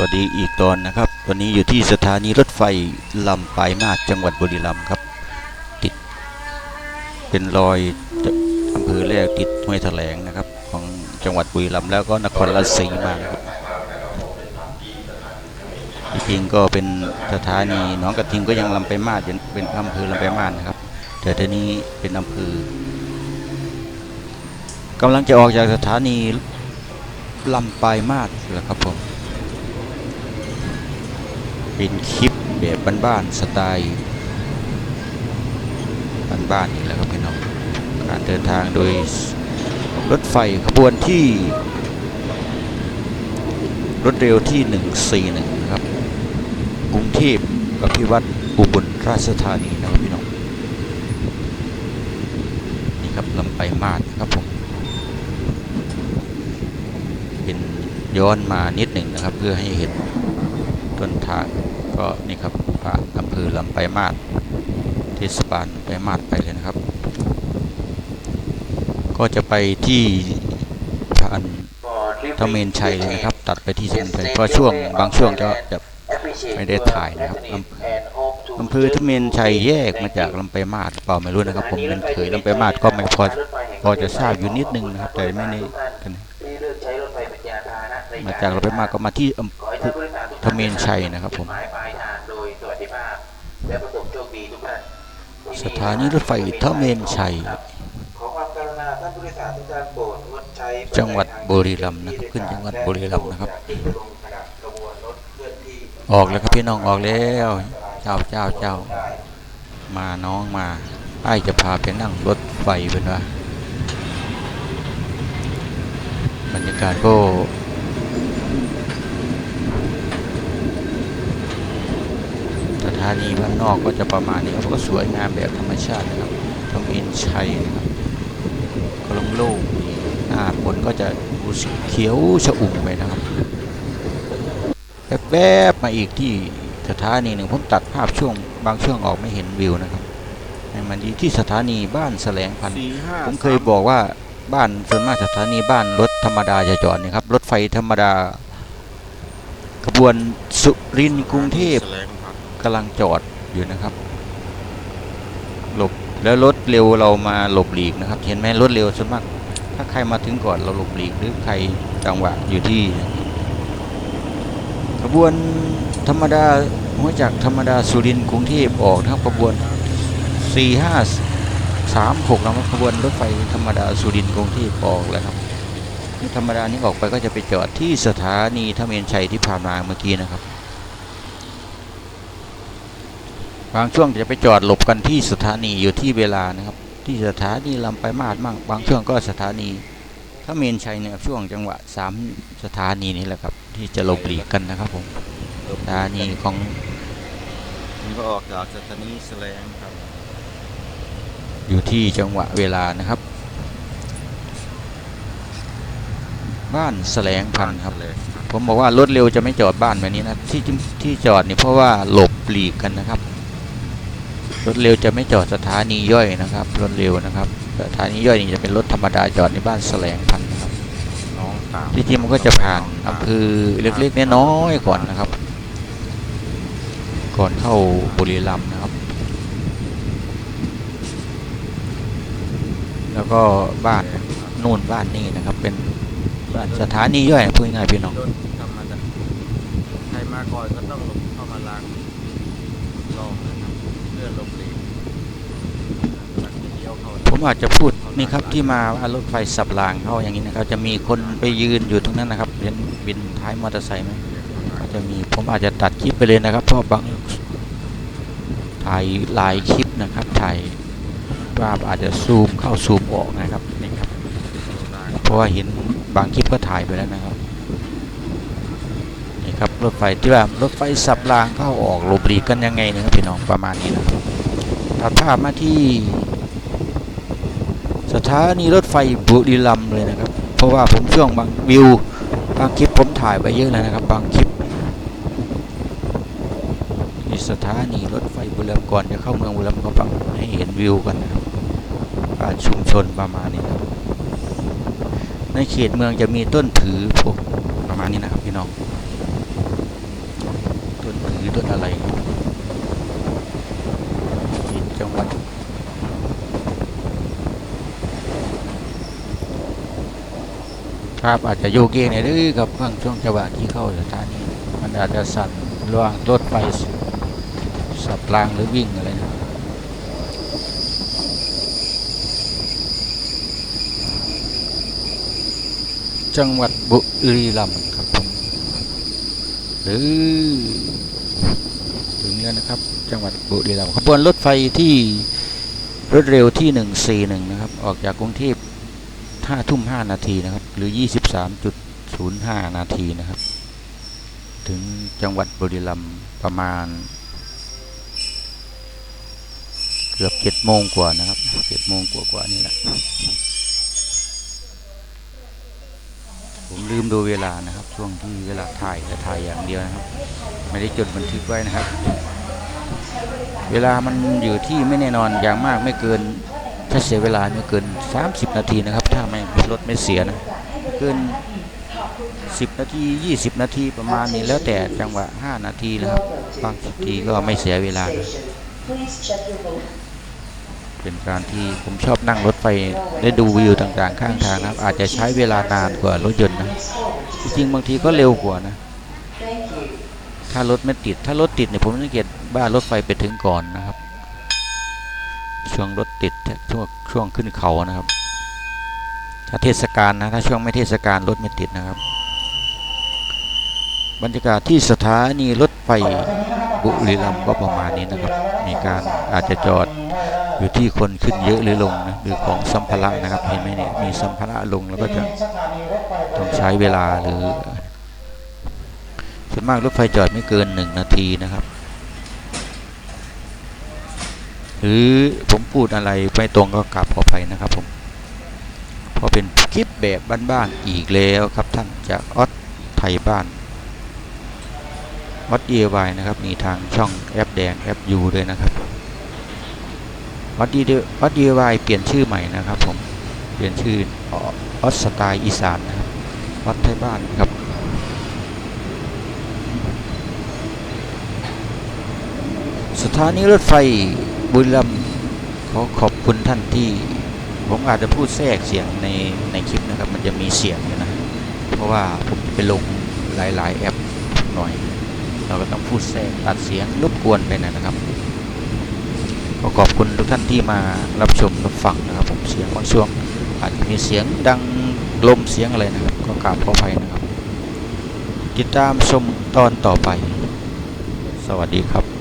วัสดีอีกตอนนะครับ วันนี้อยู่ที่สถานีรถไฟลำปลายมาศจังหวัดบุรีรัมย์ครับ ติดเป็นรอยอำเภอแรกติดห้วยแถลงนะครับ ของจังหวัดบุรีรัมย์แล้วก็นครราชสีมาครับที่จริงก็เป็นสถานีหนองกระทิงก็ยังลำไปลายมาศเป็นอำเภอลำไปลายมาศนะครับแต่ทีนี้เป็นอำเภอกำลังจะออกจากสถานีลำปลายมาศแล้วครับผม เป็นคลิปแบบบ้านๆสไตล์บ้านๆนี่แหละครับพี่น้องการเดินทางโดยรถไฟขบวนที่ รถเร็วที่ 141 นะครับ กรุงเทพอภิวัตรอุบลราชธานีนะครับพี่น้องนี่ครับลำไปลายมาศครับผมเป็นย้อนมานิดหนึ่งนะครับเพื่อให้เห็น ต้นทางก็นี่ครับผ่านอำเภอลำไปลายมาศเทศบาลไปลายมาศไปเลยนะครับ ก็จะไปที่ผ่านทเมนชัยเลยนะครับ ตัดไปที่ทเมนชัยก็ช่วงบางช่วงจะจะไม่ได้ถ่ายนะครับอำอำเภอทเมนชัยแยกมาจากลำไปลายมาศเปล่าไม่รู้นะครับ ผมเป็นเคยลำไปลายมาศก็ไม่พอพอจะทราบอยู่นิดนึงนะครับแต่ไม่ได้กันเลือกใช้รถไฟเป็นยานพาหนะในมาจากลำไปลายมาศก็มาที่อำ ท่านผู้โดยสารทุกทเมนชัยนะครับผมสถานีรถไฟทเมนชัยขอความนผู้โดยจังหวัดบุรีรัมย์นะครับขึ้นจังหวัดบุรีรัมย์นะครับ ออกแล้วครับพี่น้องออกแล้ว เจ้าเจ้าเจ้ามาน้องมาไอ้จะพาไปนั่งรถไฟเป็นว่าบรรยากาศก็ สถานีบ้านนอกก็จะประมาณนี้ครับก็สวยงามแบบธรรมชาตินะครับทำอินชัยนะครับก็โล่งๆดีหน้าฝนก็จะรู้สึกเขียวชอุ่มไปนะครับแวบๆมาอีกที่สถานีหนึ่งผมตัดภาพช่วงบางช่วงออกไม่เห็นวิวนะครับให้มันอยู่ที่สถานีบ้านแสลงพันธุ์ผมเคยบอกว่าบ้านส่วนมากสถานีบ้านรถธรรมดาจะจอดนี่ครับรถไฟธรรมดาขบวนสุรินทร์กรุงเทพ กำลังจอดอยู่นะครับ หลบแล้วรถเร็วเรามาหลบหลีกนะครับ เห็นไหมรถเร็วส่วนมาก ถ้าใครมาถึงก่อนเราหลบหลีกหรือใครจังหวะอยู่ที่ขบวนธรรมดาหัวจากธรรมดาสุรินทร์กรุงเทพออกนะครับขบวน4 5 3 6แล้วขบวนรถไฟธรรมดาสุรินทร์กรุงเทพออกแล้วครับธรรมดานี้ออกไปก็จะไปจอดที่สถานีทเมนชัยที่ผ่านมาเมื่อกี้นะครับ บางช่วงจะไปจอดหลบกันที่สถานีอยู่ที่เวลานะครับ ที่สถานีลำไปลายมาดมั่งบางช่วงก็สถานีทเมนชัยเนี่ยช่วงจังหวะสามสถานีนี้แหละครับ ที่จะหลบหลีกกันนะครับผมสถานีของนี่ก็ออกจากสถานีแสลงครับ อยู่ที่จังหวะเวลานะครับ บ้านแสลงพันธุ์ครับแสลงผมบอกว่ารถเร็วจะไม่จอดบ้านแบบนี้นะที่ที่จอดนี่เพราะว่าหลบหลีกกันนะครับ รถเร็วจะไม่จอดสถานีย่อยนะครับ รถเร็วนะครับ สถานีย่อยนี่จะเป็นรถธรรมดาจอดในบ้านแสลงพันธุ์นะครับน้องตามที่จริงมันก็จะผ่านอำเภอเล็กๆน้อยๆก่อนนะครับ ก่อนเข้าบุรีรัมย์นะครับ แล้วก็บ้านนู่นบ้านนี่นะครับ เป็นบ้านสถานีย่อยพูดง่ายๆพี่น้องรถธรรมดาใครมาก่อนก็ต้องลงเข้ามาล้างรอบนะครับเพื่อหลบหลีกหลังจากเลี้ยวเข้าผมอาจจะพูดนี่ครับที่มาว่ารถไฟสับรางเข้าอย่างนี้นะครับ จะมีคนไปยืนอยู่ตรงนั้นนะครับเห็นบินท้ายมอเตอร์ไซค์ไหมก็จะมีผมอาจจะตัดคลิปไปเลยนะครับ เพราะบางถ่ายหลายคลิปนะครับถ่ายว่าอาจจะซูมเข้าซูมออกนะครับนี่ครับเพราะว่าเห็นบางคลิปก็ถ่ายไปแล้วนะครับนี่ครับรถไฟที่ว่ารถไฟสับรางเข้าออกลบหลีกกันยังไงนะครับพี่น้องประมาณนี้นะครับ ตัดภาพมาที่ สถานีรถไฟบุรีรัมย์เลยนะครับ เพราะว่าผมช่วงบางวิวบางคลิปผมถ่ายไปเยอะแล้วนะครับ บางคลิปนี่สถานีรถไฟบุรีรัมย์ก่อนจะเข้าเมืองบุรีรัมย์ก็ฟังให้เห็นวิวกันนะครับบ้านชุมชนประมาณนี้นะครับในเขตเมืองจะมีต้นถือพวกประมาณนี้นะครับพี่น้องอะไรครับ จังหวัด ครับอาจจะโยกเยกหน่อยเด้อครับบางช่วงจังหวะที่เข้าสถานีมันอาจจะสั่นระหว่างรถไฟสับรางหรือวิ่งอะไรนะจังหวัดบุรีรัมย์ครับผมหรือ แล้วนะครับ จังหวัดบุรีรัมย์ขบวนรถไฟที่รถเร็วที่ 141 นะครับ ออกจากกรุงเทพ5ทุ่ม5นาทีนะครับ หรือ 23.05 นาทีนะครับ ถึงจังหวัดบุรีรัมย์ประมาณ เกือบ7โมงกว่านะครับ7โมงกว่าๆนี่แหละ ผม ลืมดูเวลานะครับ ช่วงที่เวลาถ่ายจะถ่ายอย่างเดียวนะครับ ไม่ได้จดบันทึกไว้นะครับ เวลามันอยู่ที่ไม่แน่นอนอย่างมากไม่เกินถ้าเสียเวลาไม่เกิน 30 นาทีนะครับ ถ้าไม่รถไม่เสียนะเกิน 10 นาที 20 นาทีประมาณนี้แล้วแต่จังหวะ 5 นาทีนะครับบางทีก็ไม่เสียเวลานะ เป็นการที่ผมชอบนั่งรถไฟได้ดูวิวต่างๆ ข้างทางนะครับ อาจจะใช้เวลานานกว่ารถยนต์นะ จริงๆบางทีก็เร็วกว่านะ ถ้ารถไม่ติด ถ้ารถติดเนี่ยผมสังเกตบ้านรถไฟไปถึงก่อนนะครับ ช่วงรถติดช่วงช่วงขึ้นเขานะครับ ถ้าเทศกาลนะ ถ้าช่วงไม่เทศกาลรถไม่ติดนะครับ บรรยากาศที่สถานีรถไฟบุรีรัมย์ก็ประมาณนี้นะครับ มีการอาจจะจอด อยู่ที่คนขึ้นเยอะหรือลงนะหรือของสัมภาระนะครับเห็นไหมเนี่ยมีสัมภาระลงแล้วก็จะต้องใช้เวลาหรือส่วนมากรถไฟจอดไม่เกินหนึ่งนาทีนะครับ หรือผมพูดอะไรไม่ตรงก็กลับขอไปนะครับผมเพอเป็นคลิปแบบบ้านๆอีกแล้วครับท่านจากออสไทยบ้านวัดเยวายนะครับ มีทางช่องแอปแดงแอปยูด้วยนะครับ วัดดีวัดเยวายเปลี่ยนชื่อใหม่นะครับผมเปลี่ยนชื่อออสสไตล์อีสานนะครับวัดไทยบ้านครับสถานีรถไฟบุรีรัมย์ขอขอบคุณท่านที่ผมอาจจะพูดแทรกเสียงในในคลิปนะครับ มันจะมีเสียงอยู่นะ เพราะว่าผมจะไปลงหลาย ๆ แอปหน่อย เราก็ต้องพูดแทรกตัดเสียงรบกวนไปนะครับ ขอขอบคุณทุกท่านที่มารับชมรับฟังนะครับ ผมเสียงบางช่วงอาจจะมีเสียงดังลมเสียงอะไรนะครับ ก็กราบขออภัยนะครับ ติดตามชมตอนต่อไป สวัสดีครับ